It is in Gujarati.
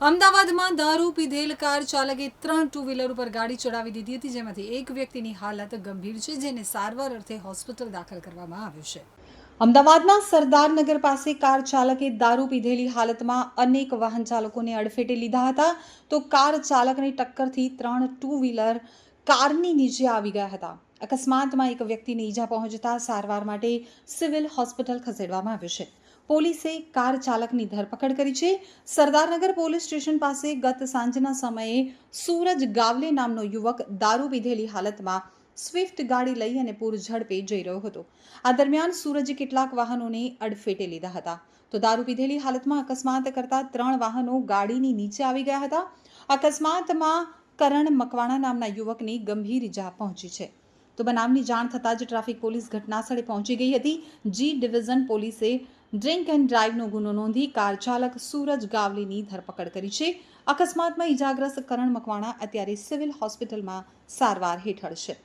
અમદાવાદમાં દારૂ પીધેલ કાર ચાલકે ત્રણ ટુ વ્હીલર ઉપર ગાડી ચડાવી દીધી હતી, જેમાંથી એક વ્યક્તિની હાલત ગંભીર છે, જેને સારવાર અર્થે હોસ્પિટલ દાખલ કરવામાં આવ્યો છે. અમદાવાદના સરદારનગર પાસે કાર ચાલકે દારૂ પીધેલી હાલતમાં અનેક વાહન ચાલકોને અડફેટે લીધા હતા. તો કાર ચાલકની ટક્કરથી ત્રણ ટુ વ્હીલર કારની નીચે આવી ગયા હતા. અકસ્માતમાં એક વ્યક્તિને ઈજા પહોંચતા સારવાર માટે સિવિલ હોસ્પિટલ ખસેડવામાં આવ્યો છે. પોલીસે કાર ચાલકની ધરપકડ કરી છે. સરદારનગર પોલીસ સ્ટેશન પાસે ગત સાંજના સમયે સૂરજ ગાવલે નામનો યુવક દારૂ પીધેલી હાલતમાં સ્વિફ્ટ ગાડી લઈ અને પૂર ઝડપે જઈ રહ્યો હતો. આ દરમિયાન સૂરજે કેટલાક વાહનોને અડફેટે લીધા હતા. તો દારૂ પીધેલી હાલતમાં અકસ્માત કરતા ત્રણ વાહનો ગાડીની નીચે આવી ગયા હતા. અકસ્માતમાં કરણ મકવાણા નામના યુવકની ગંભીર ઇજા પહોંચી છે. તો બનાવની જાણ થતાં જ ટ્રાફિક પોલીસ ઘટનાસ્થળે પહોંચી ગઈ હતી. જી ડિવિઝન પોલીસે ડ્રિંક એન્ડ ડ્રાઈવનો ગુનો નોંધી કાર ચાલક સૂરજ ગાવલીની ધરપકડ કરી છે. અકસ્માતમાં ઇજાગ્રસ્ત કરણ મકવાણા અત્યારે સિવિલ હોસ્પિટલમાં સારવાર હેઠળ છે.